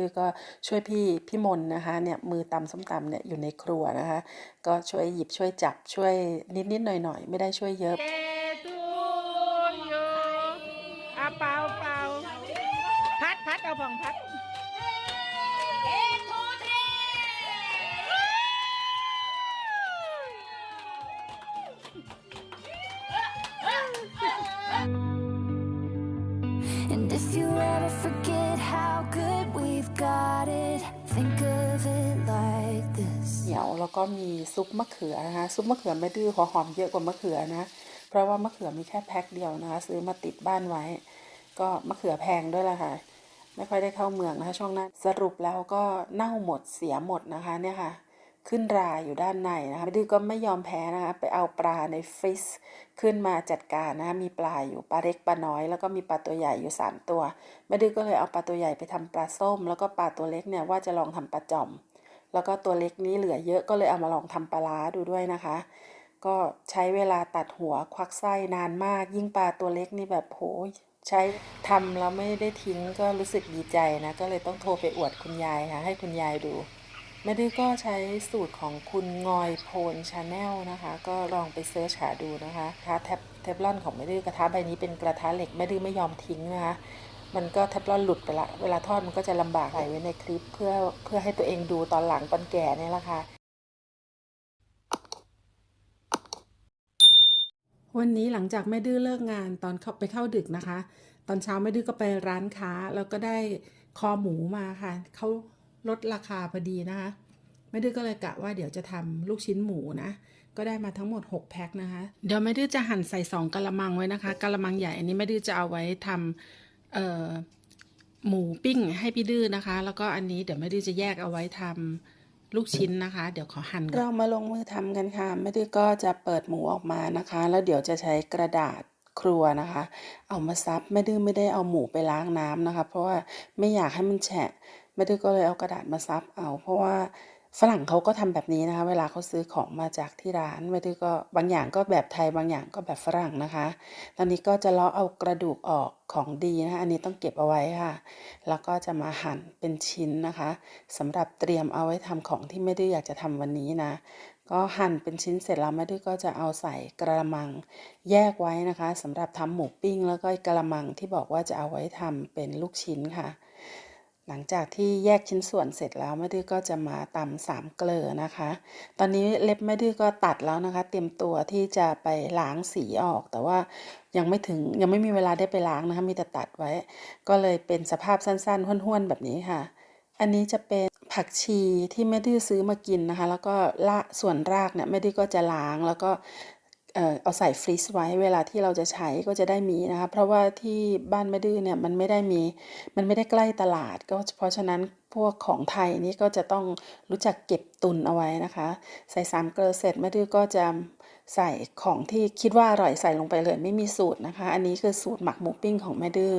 ม่ดื้อก็ช่วยพี่พี่มนนะคะเนี่ยมือตำส้มตำเนี่ยอยู่ในครัวนะคะ ก็ช่วยหยิบช่วยจับช่วยนิดๆหน่อยๆ ไม่ได้ช่วยเยอะเจตูโยอาเปล่าเปล่าพัดพัดเอาผ่องพัด And if you ever forget how good เหนียวแล้วก็มีซุปมะเขือนะคะซุปมะเขือไม่ดื้อหัวหอมเยอะกว่ามะเขือนะ เพราะว่ามะเขือมีแค่แพ็คเดียวนะคะซื้อมาติดบ้านไว้ ก็มะเขือแพงด้วยล่ะค่ะ ไม่ค่อยได้เข้าเมืองนะคะช่วงนั้นสรุปแล้วก็เน่าหมดเสียหมดนะคะเนี่ยค่ะ ขึ้นราอยู่ด้านในนะคะแม่ดื้อก็ไม่ยอมแพ้นะคะไปเอาปลาในฟรีซขึ้นมาจัดการนะคะมีปลาอยู่ปลาเล็กปลาน้อยแล้วก็มีปลาตัวใหญ่อยู่สามตัวแม่ดื้อก็เลยเอาปลาตัวใหญ่ไปทำปลาส้ม แล้วก็ปลาตัวเล็กเนี่ยว่าจะลองทำปลาจ่อม แล้วก็ตัวเล็กนี้เหลือเยอะก็เลยเอามาลองทำปลาร้าดูด้วยนะคะ ก็ใช้เวลาตัดหัวควักไส้นานมาก ยิ่งปลาตัวเล็กนี่แบบโหใช้ทำแล้วไม่ได้ทิ้งก็รู้สึกดีใจนะ ก็เลยต้องโทรไปอวดคุณยายค่ะให้คุณยายดู แม่ดื้อก็ใช้สูตรของคุณงอยโพนชาแนลนะคะ ก็ลองไปเซิร์ชหาดูนะคะกระทะแทบเทฟลอนของแม่ดื้อกระทะใบนี้เป็นกระทะเหล็กแม่ดื้อไม่ยอมทิ้งนะคะมันก็เทฟลอนหลุดไปละเวลาทอดมันก็จะลำบากใส่ไว้ในคลิปเพื่อเพื่อให้ตัวเองดูตอนหลังตอนแก่เนี่ยแหละค่ะวันนี้หลังจากแม่ดื้อเลิกงานตอนเข้าไปเข้าดึกนะคะ ตอนเช้าแม่ดื้อก็ไปร้านค้าแล้วก็ได้คอหมูมาค่ะเขา ลดราคาพอดีนะคะแม่ดื้อก็เลยกะว่าเดี๋ยวจะทำลูกชิ้นหมูนะ ก็ได้มาทั้งหมด 6 แพ็คนะคะ เดี๋ยวแม่ดื้อจะหั่นใส่2กะละมังไว้นะคะกะละมังใหญ่อันนี้แม่ดื้อจะเอาไว้ทำเอ่อหมูปิ้งให้พี่ดื้อนะคะ แล้วก็อันนี้เดี๋ยวแม่ดื้อจะแยกเอาไว้ทำลูกชิ้นนะคะ เดี๋ยวขอหั่นเรามาลงมือทำกันค่ะแม่ดื้อก็จะเปิดหมูออกมานะคะ แล้วเดี๋ยวจะใช้กระดาษครัวนะคะ เอามาซับแม่ดื้อไม่ได้เอาหมูไปล้างน้ำนะคะ เพราะว่าไม่อยากให้มันแฉะ แม่ดื้อก็เลยเอากระดาษมาซับเอา เพราะว่าฝรั่งเขาก็ทำแบบนี้นะคะ เวลาเขาซื้อของมาจากที่ร้านแม่ดื้อก็บางอย่างก็แบบไทยบางอย่างก็แบบฝรั่งนะคะ ตอนนี้ก็จะเลาะเอากระดูกออกของดีนะคะอันนี้ต้องเก็บเอาไว้ค่ะ แล้วก็จะมาหั่นเป็นชิ้นนะคะสำหรับเตรียมเอาไว้ทำของที่ไม่ได้อยากจะทำวันนี้นะก็หั่นเป็นชิ้นเสร็จแล้วไม่ได้ก็จะเอาใส่กระมังแยกไว้นะคะสำหรับทำหมูปิ้ง แล้วก็กระมังที่บอกว่าจะเอาไว้ทำเป็นลูกชิ้นค่ะ หลังจากที่แยกชิ้นส่วนเสร็จแล้วแม่ดื้อก็จะมาตำสามเกลือนะคะ ตอนนี้เล็บแม่ดื้อก็ตัดแล้วนะคะ เตรียมตัวที่จะไปล้างสีออก แต่ว่ายังไม่ถึงยังไม่มีเวลาได้ไปล้างนะคะมีแต่ตัดไว้ ก็เลยเป็นสภาพสั้นๆห้วนๆแบบนี้ค่ะ อันนี้จะเป็นผักชีที่แม่ดื้อซื้อมากินนะคะ แล้วก็ละส่วนรากเนี่ยแม่ดื้อก็จะล้างแล้วก็ เออเอาใส่ฟรีซไว้เวลาที่เราจะใช้ก็จะได้มีนะคะ เพราะว่าที่บ้านแม่ดื้อเนี่ยมันไม่ได้มีมันไม่ได้ใกล้ตลาด ก็เพราะฉะนั้นพวกของไทยนี่ก็จะต้องรู้จักเก็บตุนเอาไว้นะคะ ใส่สามเกลือเสร็จแม่ดื้อก็จะ ใส่ของที่คิดว่าอร่อยใส่ลงไปเลยไม่มีสูตรนะคะ อันนี้คือสูตรหมักหมูปิ้งของแม่ดื้อ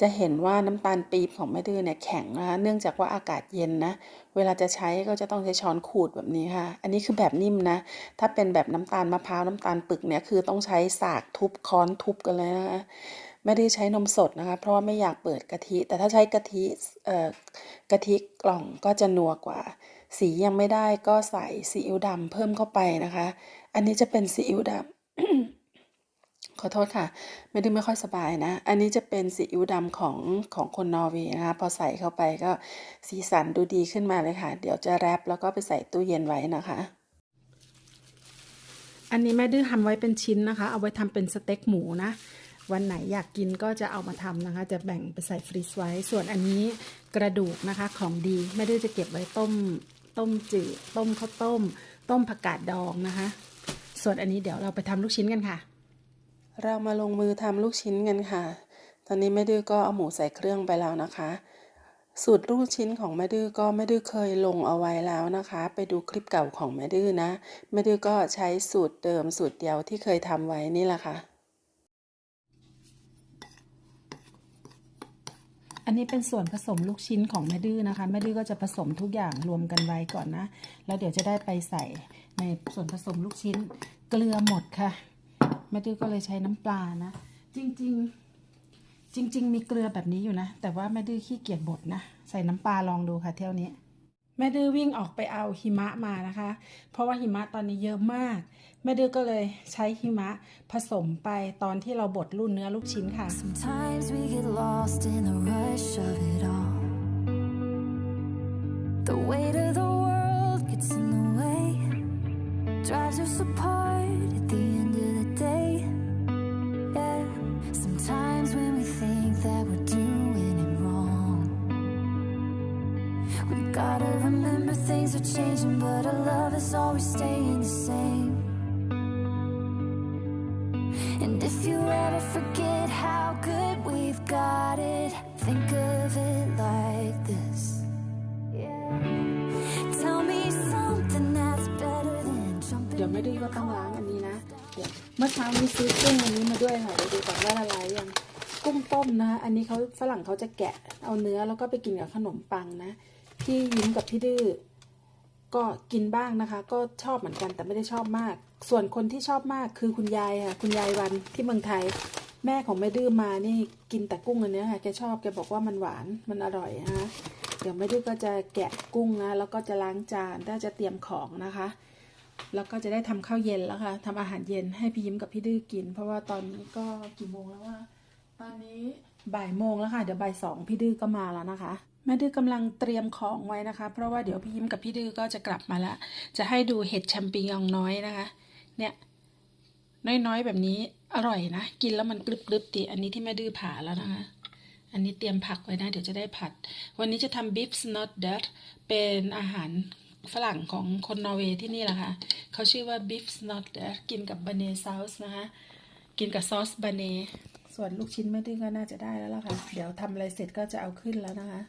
จะเห็นว่าน้ำตาลปี๊บของแม่ดื้อเนี่ยแข็งนะคะเนื่องจากว่าอากาศเย็นนะเวลาจะใช้ก็จะต้องใช้ช้อนขูดแบบนี้ค่ะ อันนี้คือแบบนิ่มนะ ถ้าเป็นแบบน้ำตาลมะพร้าวน้ำตาลปึกเนี่ยคือต้องใช้สากทุบค้อนทุบกันเลยนะคะไม่ได้ใช้นมสดนะคะ เพราะว่าไม่อยากเปิดกะทิ แต่ถ้าใช้กะทิเอ่อกะทิกล่องก็จะนัวกว่า สียังไม่ได้ก็ใส่ซีอิ๊วดำเพิ่มเข้าไปนะคะ อันนี้จะเป็นซีอิ๊วดำขอโทษค่ะ ไม่ได้ไม่ค่อยสบายนะ อันนี้จะเป็นซีอิ๊วดำของของคนนอร์เวย์นะคะ พอใส่เข้าไปก็สีสันดูดีขึ้นมาเลยค่ะ เดี๋ยวจะแรปแล้วก็ไปใส่ตู้เย็นไว้นะคะ อันนี้แม่ดื้อทำไว้เป็นชิ้นนะคะ เอาไว้ทำเป็นสเต็กหมูนะวันไหนอยากกินก็จะเอามาทำนะคะ จะแบ่งไปใส่ฟรีซไว้ ส่วนอันนี้กระดูกนะคะของดีแม่ดื้อจะเก็บไว้ต้ม ต้มจืดต้มข้าวต้ม ต้มผักกาดดองนะคะ ส่วนอันนี้เดี๋ยวเราไปทำลูกชิ้นกันค่ะ เรามาลงมือทำลูกชิ้นกันค่ะ ตอนนี้แม่ดื้อก็เอาหมูใส่เครื่องไปแล้วนะคะ สูตรลูกชิ้นของแม่ดื้อก็แม่ดื้อเคยลงเอาไว้แล้วนะคะ ไปดูคลิปเก่าของแม่ดื้อนะแม่ดื้อก็ใช้สูตรเดิมสูตรเดียวที่เคยทำไว้นี่แหละค่ะอันนี้เป็นส่วนผสมลูกชิ้นของแม่ดื้อนะคะแม่ดื้อก็จะผสมทุกอย่างรวมกันไว้ก่อนนะ แล้วเดี๋ยวจะได้ไปใส่ ในส่วนผสมลูกชิ้นเกลือหมดค่ะแม่ดื้อก็เลยใช้น้ำปลานะ จริงๆ จริง ๆ มีเกลือแบบนี้อยู่นะ แต่ว่าแม่ดื้อขี้เกียจบดนะ ใส่น้ำปลาลองดูค่ะเที่ยวนี้ แม่ดื้อวิ่งออกไปเอาหิมะมานะคะ เพราะว่าหิมะตอนนี้เยอะมาก แม่ดื้อก็เลยใช้หิมะผสมไปตอนที่เราบดรุ่นเนื้อลูกชิ้นค่ะ drives us apart at the end of the day. Yeah, sometimes when we think that we're doing it wrong, we gotta remember things are changing, but our love is always staying the same. And if you ever forget ก็ต้องล้างอันนี้นะ เดี๋ยวเมื่อเช้านี้ซื้อกุ้งอันนี้มาด้วยค่ะเดี๋ยวดูก่อนว่าละลายยังกุ้งต้มนะ อันนี้เขาฝรั่งเขาจะแกะเอาเนื้อแล้วก็ไปกินกับขนมปังนะพี่ยิ้มกับพี่ดื้อก็กินบ้างนะคะ ก็ชอบเหมือนกันแต่ไม่ได้ชอบมาก ส่วนคนที่ชอบมากคือคุณยายค่ะ คุณยายวันที่เมืองไทย แม่ของแม่ดื้อมานี่กินแต่กุ้งอันเนี้ค่ะแกชอบแกบอกว่ามันหวานมันอร่อยนะคะเดี๋ยวแม่ดื้อก็จะแกะกุ้งนะแล้วก็จะล้างจานถ้าจะเตรียมของนะคะ แล้วก็จะได้ทำข้าวเย็นแล้วค่ะทำอาหารเย็นให้พี่ยิ้มกับพี่ดื้อกิน เพราะว่าตอนนี้ก็กี่โมงแล้วว่าตอนนี้บ่ายโมงแล้วค่ะ เดี๋ยวบ่ายสองพี่ดื้อก็มาแล้วนะคะแม่ดื้อกำลังเตรียมของไว้นะคะ เพราะว่าเดี๋ยวพี่ยิ้มกับพี่ดื้อก็จะกลับมาแล้วจะให้ดูเห็ดแชมปิญองน้อยนะคะ เนี่ย น้อยๆแบบนี้อร่อยนะ กินแล้วมันกรึบๆดีอันนี้ที่แม่ดื้อผ่าแล้วนะคะ อันนี้เตรียมผักไว้นะ เดี๋ยวจะได้ผัด วันนี้จะทำ beef snot dut เป็นอาหาร ฝรั่งของคนนอร์เวย์ที่นี่แหละค่ะเขาชื่อว่า beef snot dut กินกับบาเนซ a สนะคะ กินกับซอสบาเนส่วนลูกชิ้นแม่ดื้อก็น่าจะได้แล้วล่ะค่ะ เดี๋ยวทำอะไรเสร็จก็จะเอาขึ้นแล้วนะคะ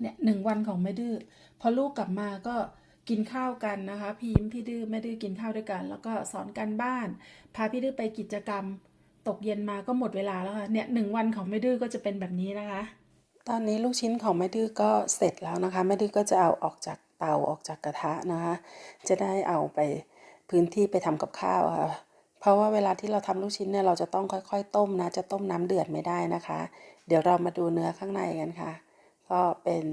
เนี่ยหนึ่งวันของแม่ดื้อพอลูกกลับมาก็กินข้าวกันนะคะพิมพี่ดื้อแม่ดื้อกินข้าวด้วยกัน แล้วก็สอนการบ้าน พาพี่ดื้อไปกิจกรรม ตกเย็นมาก็หมดเวลาแล้วค่ะเนี่ยหนึ่งวันของแม่ดื้อก็จะเป็นแบบนี้นะคะ ตอนนี้ลูกชิ้นของแม่ดื้อก็เสร็จแล้วนะคะแม่ดื้อก็จะเอาออกจากเตาออกจากกระทะนะคะ จะได้เอาไปพื้นที่ไปทำกับข้าวค่ะ เพราะว่าเวลาที่เราทำลูกชิ้นเนี่ยเราจะต้องค่อยๆ ต้มนะ จะต้มน้ำเดือดไม่ได้นะคะ เดี๋ยวเรามาดูเนื้อข้างในกันค่ะ ก็เป็น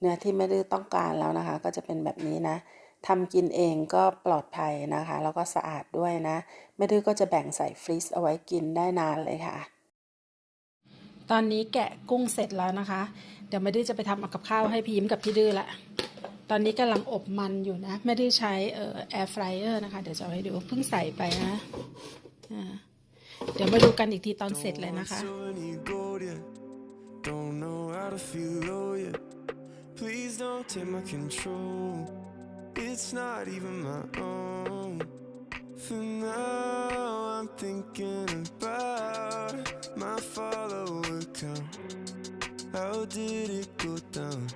เนื้อที่แม่ดื้อต้องการแล้วนะคะ ก็จะเป็นแบบนี้นะทำกินเองก็ปลอดภัยนะคะ แล้วก็สะอาดด้วยนะแม่ดื้อก็จะแบ่งใส่ฟรีซเอาไว้กินได้นานเลยค่ะ ตอนนี้แกะกุ้งเสร็จแล้วนะคะ เดี๋ยวแม่ดื้อจะไปทำกับข้าวให้พี่ยิ้มกับพี่ดื้อละ ตอนนี้กำลังอบมันอยู่นะแม่ดื้อใช้เอ่อแอร์ฟรายเออร์นะคะ เดี๋ยวจะให้ดูเพิ่งใส่ไปนะอ่าเดี๋ยวมาดูกันอีกทีตอนเสร็จเลยนะคะ Don't know how to feel low yet. Please don't take my control. It's not even my own. For now, I'm thinking about my follower count. How did it go down?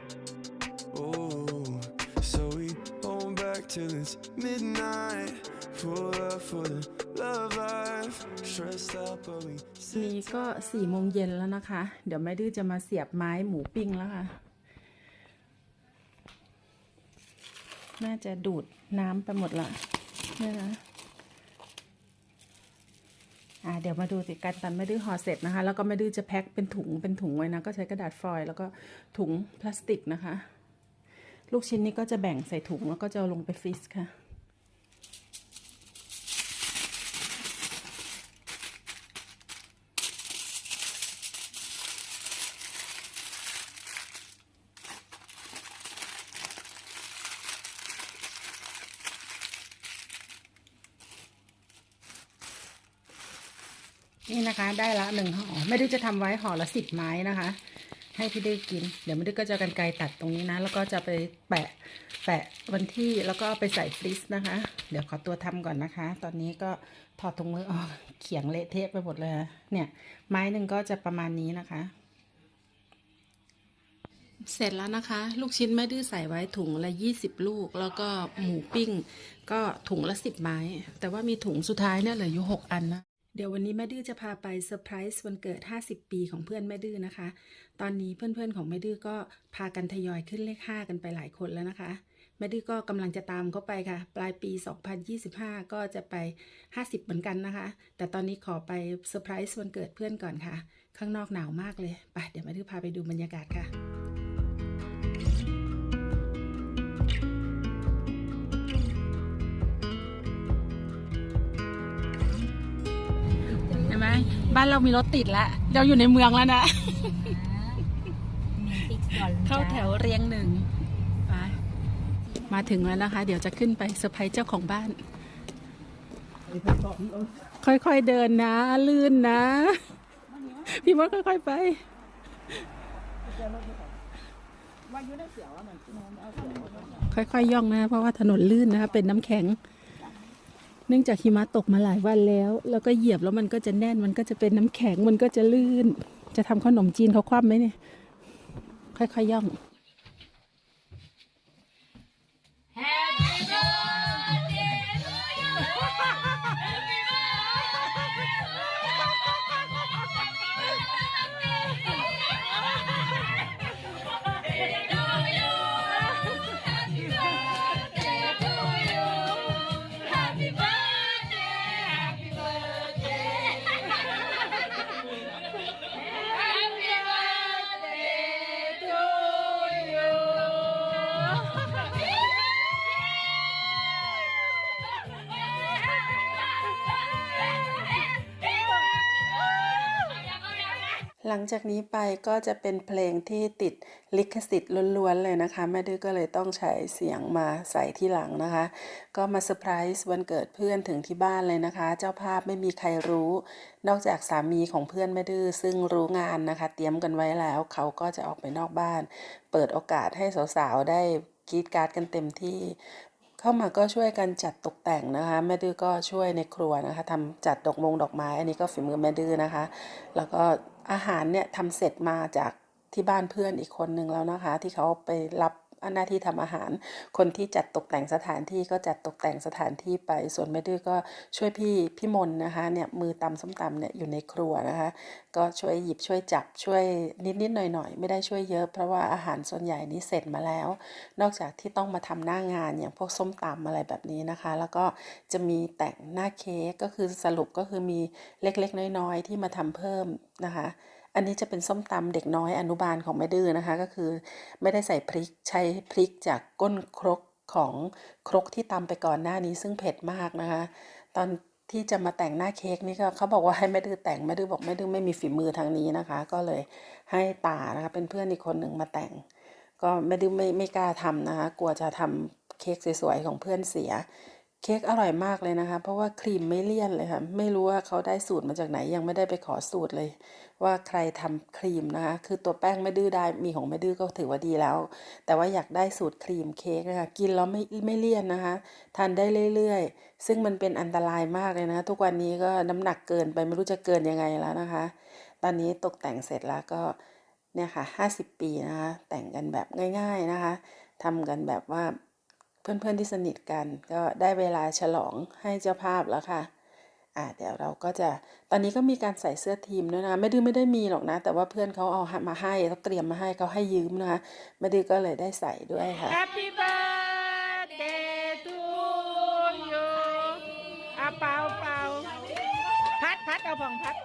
Oh, so we hold back till it's midnight. Pull up for the love life. Stressed out, but we นี่ก็สี่โมงเย็นแล้วนะคะ เดี๋ยวแม่ดื้อจะมาเสียบไม้หมูปิ้งแล้วค่ะ น่าจะดูดน้ำไปหมดละเนี่ยนะ อ่าเดี๋ยวมาดูสิการตันแม่ดื้อห่อเสร็จนะคะ แล้วก็ไม่ดื้อจะแพ็คเป็นถุงเป็นถุงไว้นะ ก็ใช้กระดาษฟอยล์แล้วก็ถุงพลาสติกนะคะ ลูกชิ้นนี้ก็จะแบ่งใส่ถุงแล้วก็จะลงไปฟรีซค่ะ นี่นะคะ ได้ละหนึ่งห่อไม่ได้จะทำไว้ห่อละสิบไม้นะคะ ให้พี่ได้กิน เดี๋ยวไม่ได้ก็จะกันไกรตัดตรงนี้นะ แล้วก็จะไปแปะแปะวันที่แล้วก็ไปใส่ฟรีซนะคะ เดี๋ยวขอตัวทำก่อนนะคะ ตอนนี้ก็ถอดถุงมือออกเขียงเละเทะไปหมดเลยเนี่ย ไม้หนึ่งก็จะประมาณนี้นะคะ เสร็จแล้วนะคะ ลูกชิ้นแม่ดื้อใส่ไว้ถุงละ20ลูก แล้วก็หมูปิ้ง ก็ถุงละ10ไม้ แต่ว่ามีถุงสุดท้ายเนี่ยเหลืออยู่6อันนะ ดี๋ยววันนี้แม่ดื้อจะพาไปเซอร์ไพรส์วันเกิด 50 ปีของเพื่อนแม่ดื้อนะคะ ตอนนี้เพื่อนๆของแม่ดื้อก็พากันทยอยขึ้นเลข 5 กันไปหลายคนแล้วนะคะ แม่ดื้อก็กำลังจะตามเขาไปค่ะ ปลายปี 2025 ก็จะไป 50 เหมือนกันนะคะ แต่ตอนนี้ขอไปเซอร์ไพรส์วันเกิดเพื่อนก่อนค่ะ ข้างนอกหนาวมากเลย ไปเดี๋ยวแม่ดื้อพาไปดูบรรยากาศค่ะ บ้านเรามีรถติดแล้วเราอยู่ในเมืองแล้วนะเข้าแถวเรียงหนึ่งไปมาถึงแล้วนะคะ เดี๋ยวจะขึ้นไปเซอร์ไพรส์เจ้าของบ้าน ค่อยๆเดินนะ ลื่นนะ พี่มดค่อยๆไป ค่อยๆย่องนะ เพราะว่าถนนลื่นนะคะเป็นน้ำแข็ง เนื่องจากหิมะตกมาหลายวันแล้ว แล้วก็เหยียบแล้วมันก็จะแน่น มันก็จะเป็นน้ำแข็ง มันก็จะลื่น จะทำขนมจีนเขาคว่ำไหมเนี่ย ค่อยๆย่อง งจากนี้ไปก็จะเป็นเพลงที่ติดลิขสิทธิ์ล้วนๆเลยนะคะ แม่ดื้อก็เลยต้องใช้เสียงมาใส่ที่หลังนะคะ ก็มาเซอร์ไพรส์วันเกิดเพื่อนถึงที่บ้านเลยนะคะ เจ้าภาพไม่มีใครรู้ นอกจากสามีของเพื่อนแม่ดื้อซึ่งรู้งานนะคะ เตรียมกันไว้แล้ว เขาก็จะออกไปนอกบ้าน เปิดโอกาสให้สาวๆได้กรีดการ์ดกันเต็มที่เข้ามาก็ช่วยกันจัดตกแต่งนะคะ แม่ดื้อก็ช่วยในครัวนะคะทำจัดดอกมงดอกไม้ อันนี้ก็ฝีมือแม่ดื้อนะคะ แล้วก็ อาหารเนี่ยทำเสร็จมาจากที่บ้านเพื่อนอีกคนหนึ่งแล้วนะคะ ที่เขาไปรับ หน้าที่ทำอาหาร คนที่จัดตกแต่งสถานที่ก็จัดตกแต่งสถานที่ไป ส่วนแม่ดื้อก็ช่วยพี่พี่มนนะคะเนี่ยมือตำส้มตำเนี่ยอยู่ในครัวนะคะ ก็ช่วยหยิบช่วยจับช่วยนิดๆหน่อยๆ ไม่ได้ช่วยเยอะ เพราะว่าอาหารส่วนใหญ่นี้เสร็จมาแล้ว นอกจากที่ต้องมาทำหน้างานอย่างพวกส้มตำอะไรแบบนี้นะคะ แล้วก็จะมีแต่งหน้าเค้กก็คือสรุปก็คือมีเล็กๆ น้อยๆ ที่มาทำเพิ่มนะคะ อันนี้จะเป็นส้มตำเด็กน้อยอนุบาลของแม่ดื้อนะคะ ก็คือ ไม่ได้ใส่พริกใช้พริกจากก้นครกของครกที่ตำไปก่อนหน้านี้ซึ่งเผ็ดมากนะคะ ตอนที่จะมาแต่งหน้าเค้กนี่ก็เขาบอกว่าให้แม่ดื้อแต่งแม่ดื้อบอกแม่ดื้อไม่มีฝีมือทางนี้นะคะ ก็เลยให้ตานะคะเป็นเพื่อนอีกคนหนึ่งมาแต่ง ก็ไม่ดื้อไม่ไม่กล้าทำนะคะ กลัวจะทำเค้กสวยๆของเพื่อนเสีย เค้กอร่อยมากเลยนะคะ เพราะว่าครีมไม่เลี่ยนเลยค่ะ ไม่รู้ว่าเขาได้สูตรมาจากไหนยังไม่ได้ไปขอสูตรเลย ว่าใครทำครีมนะคะ คือตัวแป้งไม่ดื้อได้มีของไม่ดื้อก็ถือว่าดีแล้ว แต่ว่าอยากได้สูตรครีมเค้กนะคะกินแล้วไม่ไม่เลี่ยนนะคะ ทานได้เรื่อยๆ ซึ่งมันเป็นอันตรายมากเลยนะ ทุกวันนี้ก็น้ำหนักเกินไปไม่รู้จะเกินยังไงแล้วนะคะ ตอนนี้ตกแต่งเสร็จแล้วก็เนี่ยค่ะ50 ปีนะคะ แต่งกันแบบง่าย ๆนะคะทำกันแบบว่า เพื่อนๆที่สนิทกัน ก็ได้เวลาฉลองให้เจ้าภาพแล้วค่ะอ่าเดี๋ยวเราก็จะตอนนี้ก็มีการใส่เสื้อทีมด้วยนะไม่ดื้อไม่ได้มีหรอกนะ แต่ว่าเพื่อนเขาเอามาให้เขาเตรียมมาให้เขาให้ยืมนะคะไม่ดื้อก็เลยได้ใส่ด้วยค่ะ Happy birthday to you อาเปาเปาพัดพัดเอาผ่องพัด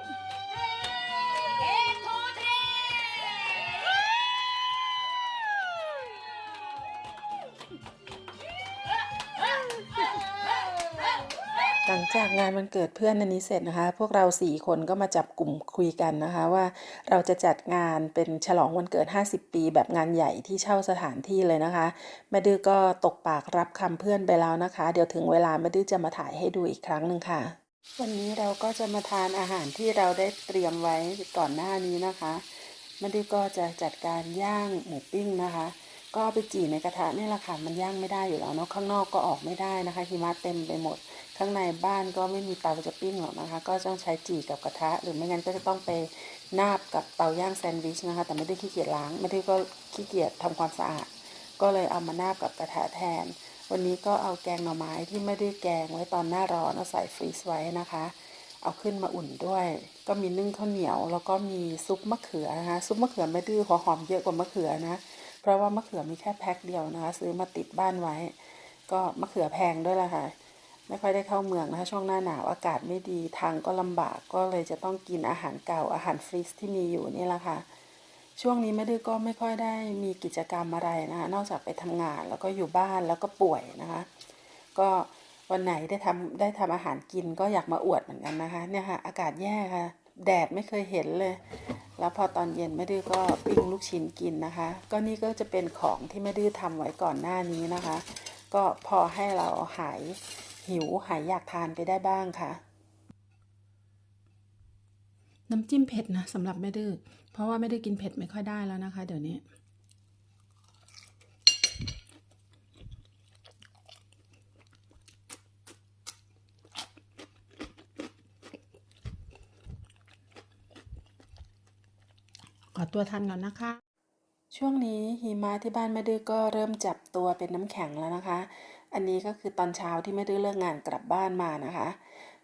หลังจากงานวันเกิดเพื่อนอันนี้เสร็จนะคะ พวกเราสี่คนก็มาจับกลุ่มคุยกันนะคะ ว่าเราจะจัดงานเป็นฉลองวันเกิด 50 ปี แบบงานใหญ่ที่เช่าสถานที่เลยนะคะแม่ดื้อก็ตกปากรับคำเพื่อนไปแล้วนะคะ เดี๋ยวถึงเวลาแม่ดื้อจะมาถ่ายให้ดูอีกครั้งหนึ่งค่ะ วันนี้เราก็จะมาทานอาหารที่เราได้เตรียมไว้ก่อนหน้านี้นะคะแม่ดื้อก็จะจัดการย่างหมูปิ้งนะคะ ก็ไปจี่ในกระทะนี่แหละค่ะมันย่างไม่ได้อยู่แล้วเนาะข้างนอกก็ออกไม่ได้นะคะหิมะเต็มไปหมด ข้างในบ้านก็ไม่มีเตาจะปิ้งหรอกนะคะ ก็ต้องใช้จี่กับกระทะ หรือไม่งั้นก็จะต้องไปนาบกับเตาย่างแซนด์วิชนะคะ แต่ไม่ได้ขี้เกียจล้าง ไม่ได้ก็ขี้เกียจทำความสะอาด ก็เลยเอามานาบกับกระทะแทน วันนี้ก็เอาแกงหน่อไม้ที่ไม่ได้แกงไว้ตอนหน้าร้อนเอาใส่ฟรีซไว้นะคะ เอาขึ้นมาอุ่นด้วย ก็มีนึ่งข้าวเหนียวแล้วก็มีซุปมะเขือนะคะ ซุปมะเขือไม่ดื้อหัวหอมเยอะกว่ามะเขือนะ เพราะว่ามะเขือมีแค่แพ็คเดียวนะคะ ซื้อมาติดบ้านไว้ ก็มะเขือแพงด้วยล่ะค่ะ ไม่ค่อยได้เข้าเมืองนะคะช่วงหน้าหนาวอากาศไม่ดีทางก็ลำบากก็เลยจะต้องกินอาหารเก่าอาหารฟรีซที่มีอยู่นี่แหละค่ะ ช่วงนี้แม่ดื้อก็ไม่ค่อยได้มีกิจกรรมอะไรนะคะนอกจากไปทำงานแล้วก็อยู่บ้านแล้วก็ป่วยนะคะ ก็วันไหนได้ทำได้ทำอาหารกินก็อยากมาอวดเหมือนกันนะคะ เนี่ยค่ะ อากาศแย่ค่ะ แดดไม่เคยเห็นเลย แล้วพอตอนเย็นแม่ดื้อก็ปิ้งลูกชิ้นกินนะคะ ก็นี่ก็จะเป็นของที่แม่ดื้อทำไว้ก่อนหน้านี้นะคะ ก็พอให้เราหายหิวหายอยากทานไปได้บ้างค่ะ น้ำจิ้มเผ็ดนะสำหรับแม่ดื้อเพราะว่าไม่ได้กินเผ็ดไม่ค่อยได้แล้วนะคะ เดี๋ยวนี้ขอตัวทานก่อนนะคะ ช่วงนี้หิมะที่บ้านแม่ดื้อก็เริ่มจับตัวเป็นน้ำแข็งแล้วนะคะ อันนี้ก็คือตอนเช้าที่แม่ดื้อเลิกงานกลับบ้านมานะคะ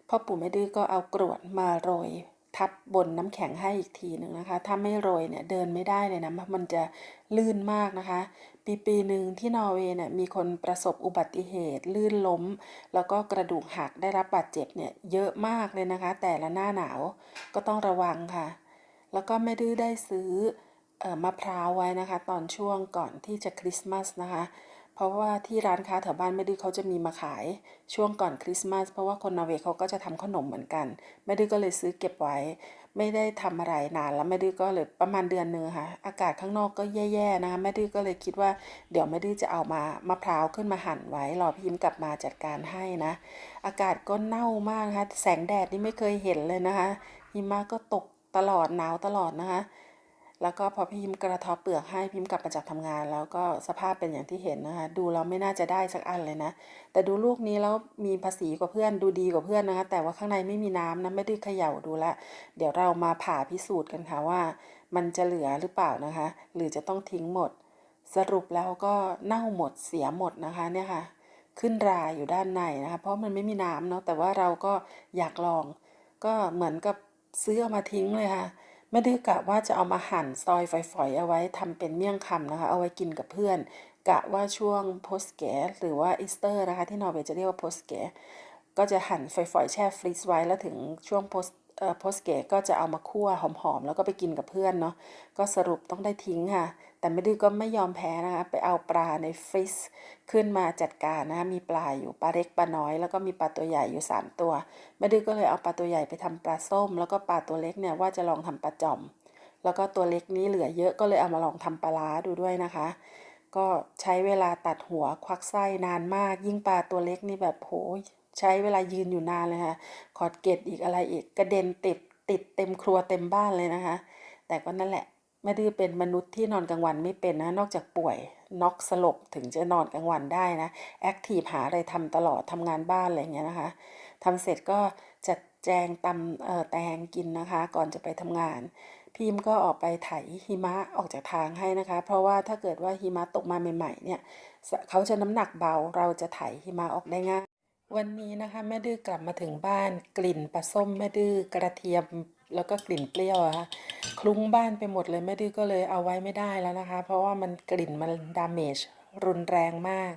พ่อปู่แม่ดื้อก็เอากรวดมาโรยทับบนน้ำแข็งให้อีกทีหนึ่งนะคะ ถ้าไม่โรยเนี่ยเดินไม่ได้เลยนะ มันจะลื่นมากนะคะ ปีปีหนึ่งที่นอร์เวย์เนี่ยมีคนประสบอุบัติเหตุลื่นล้ม แล้วก็กระดูกหักได้รับบาดเจ็บเนี่ยเยอะมากเลยนะคะ แต่ละหน้าหนาวก็ต้องระวังค่ะ แล้วก็แม่ดื้อได้ซื้อเออ มะพร้าวไว้นะคะ ตอนช่วงก่อนที่จะคริสต์มาสนะคะ เพราะว่าที่ร้านค้าแถวบ้านแม่ดื้อเขาจะมีมาขายช่วงก่อนคริสต์มาสเพราะว่าคนนอร์เวย์เขาก็จะทำขนมเหมือนกันแม่ดื้อก็เลยซื้อเก็บไว้ ไม่ได้ทำอะไรนานแล้วแม่ดื้อก็เลยประมาณเดือนนึงค่ะ อากาศข้างนอกก็แย่ๆนะคะแม่ดื้อก็เลยคิดว่าเดี๋ยวแม่ดื้อจะเอามามะพร้าวขึ้นมาหั่นไว้รอพี่ยิ้มกลับมาจัดการให้นะ อากาศก็เน่ามากนะคะแสงแดดนี่ไม่เคยเห็นเลยนะคะหิมะก็ตกตลอดหนาวตลอดนะคะ แล้วก็พอพี่พิมกระทบเปลือกให้พิมกลับมาจากทำงาน แล้วก็สภาพเป็นอย่างที่เห็นนะคะ ดูแล้วไม่น่าจะได้สักอันเลยนะ แต่ดูลูกนี้แล้วมีภาษีกว่าเพื่อนดูดีกว่าเพื่อนนะคะ แต่ว่าข้างในไม่มีน้ำนะไม่ได้เขย่าดูละ เดี๋ยวเรามาผ่าพิสูจน์กันค่ะว่า มันจะเหลือหรือเปล่านะคะ หรือจะต้องทิ้งหมด สรุปแล้วก็เน่าหมดเสียหมดนะคะเนี่ยค่ะ ขึ้นราอยู่ด้านในนะคะ เพราะมันไม่มีน้ำเนาะแต่ว่าเราก็อยากลอง ก็เหมือนกับซื้ออามาทิ้งเลยค่ะ ไม่ได้กะว่าจะเอามาหั่นซอยฝอยๆ เอาไว้ทำเป็นเมี่ยงคำนะคะ เอาไว้กินกับเพื่อน กะว่าช่วงโพสแกหรือว่าอีสเตอร์นะคะ ที่นอร์เวย์จะเรียกว่าโพสแกก็จะหั่นฝอยๆ แช่ฟรีซไว้แล้วถึงช่วงโพสเอ่อโพสเกก็จะเอามาคั่วหอมๆ แล้วก็ไปกินกับเพื่อนเนาะก็สรุปต้องได้ทิ้งค่ะ แต่ไม่ดื้อก็ไม่ยอมแพ้นะคะไปเอาปลาในฟรีซขึ้นมาจัดการนะคะมีปลาอยู่ปลาเล็กปลาน้อยแล้วก็มีปลาตัวใหญ่อยู่ 3 ตัวแม่ดื้อก็เลยเอาปลาตัวใหญ่ไปทำปลาส้ม แล้วก็ปลาตัวเล็กเนี่ยว่าจะลองทำปลาจอม แล้วก็ตัวเล็กนี้เหลือเยอะก็เลยเอามาลองทำปลาร้าดูด้วยนะคะ ก็ใช้เวลาตัดหัวควักไส้นานมาก ยิ่งปลาตัวเล็กนี่แบบโหยใช้เวลายืนอยู่นานเลยค่ะขอดเกล็ดอีกอะไรอีกกระเด็นติดติดเต็มครัวเต็มบ้านเลยนะคะ แต่ก็นั่นแหละ แม่ดื้อเป็นมนุษย์ที่นอนกลางวันไม่เป็นนะ นอกจากป่วยน็อกสลบถึงจะนอนกลางวันได้นะแอคทีฟหาอะไรทำตลอดทำงานบ้านอะไรเงี้ยนะคะทำเสร็จก็จัดแจงตำเอ่อแตงกินนะคะ ก่อนจะไปทำงาน พิมก็ออกไปไถหิมะออกจากทางให้นะคะ เพราะว่าถ้าเกิดว่าหิมะตกมาใหม่ๆเนี่ยเขาจะน้ำหนักเบาเราจะไถหิมะออกได้ง่ายวันนี้นะคะแม่ดื้อกลับมาถึงบ้านกลิ่นปลาส้มแม่ดื้อกระเทียม แล้วก็กลิ่นเปรี้ยวอะค่ะคลุ้งบ้านไปหมดเลยแม่ดื้อก็เลยเอาไว้ไม่ได้แล้วนะคะ เพราะว่ามันกลิ่นมันดามเมจรุนแรงมาก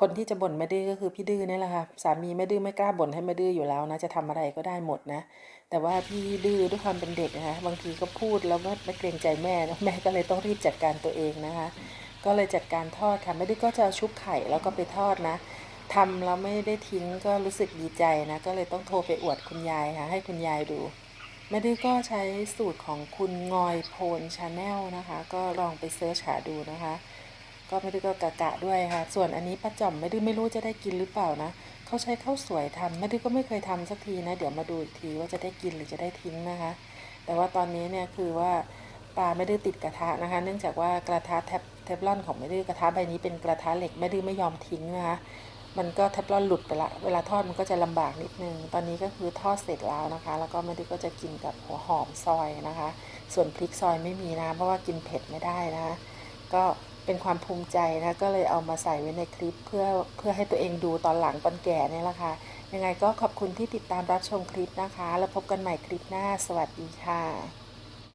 คนที่จะบ่นแม่ดื้อก็คือพี่ดื้อนี่แหละค่ะ สามีแม่ดื้อไม่กล้าบ่นให้แม่ดื้ออยู่แล้วนะ จะทำอะไรก็ได้หมดนะ แต่ว่าพี่ดื้อด้วยความเป็นเด็กนะคะ บางทีก็พูดแล้วก็ไม่เกรงใจแม่นะแม่ก็เลยต้องรีบจัดการตัวเองนะคะ ก็เลยจัดการทอดค่ะแม่ดื้อก็จะชุบไข่แล้วก็ไปทอดนะทำแล้วไม่ได้ทิ้งก็รู้สึกดีใจนะ ก็เลยต้องโทรไปอวดคุณยายค่ะ ให้คุณยายดู แม่ดื้อก็ใช้สูตรของคุณงอยโพนชาแนลนะคะ ก็ลองไปเซิร์ชหาดูนะคะ ก็ไม่ดื้อก็กะกะด้วยค่ะ ส่วนอันนี้ป้าจ่อมไม่ดื้อไม่รู้จะได้กินหรือเปล่านะเขาใช้ข้าวสวยทำไม่ดื้อก็ไม่เคยทำสักทีนะ เดี๋ยวมาดูอีกทีว่าจะได้กินหรือจะได้ทิ้งนะคะ แต่ว่าตอนนี้เนี่ยคือว่าปลาไม่ดื้อติดกระทะนะคะ เนื่องจากว่ากระทะเทฟเทฟลอนของไม่ดื้อกระทะใบนี้เป็นกระทะเหล็กไม่ดื้อไม่ยอมทิ้งนะคะ มันก็เทฟลอนหลุดไปละ เวลาทอดมันก็จะลำบากนิดนึง ตอนนี้ก็คือทอดเสร็จแล้วนะคะ แล้วก็แม่ดื้อก็จะกินกับหัวหอมซอยนะคะ ส่วนพริกซอยไม่มีนะ เพราะว่ากินเผ็ดไม่ได้นะ ก็เป็นความภูมิใจนะ ก็เลยเอามาใส่ไว้ในคลิปเพื่อเพื่อให้ตัวเองดูตอนหลังตอนแก่เนี่ยแหละค่ะ ยังไงก็ขอบคุณที่ติดตามรับชมคลิปนะคะ แล้วพบกันใหม่คลิปหน้า สวัสดีค่ะ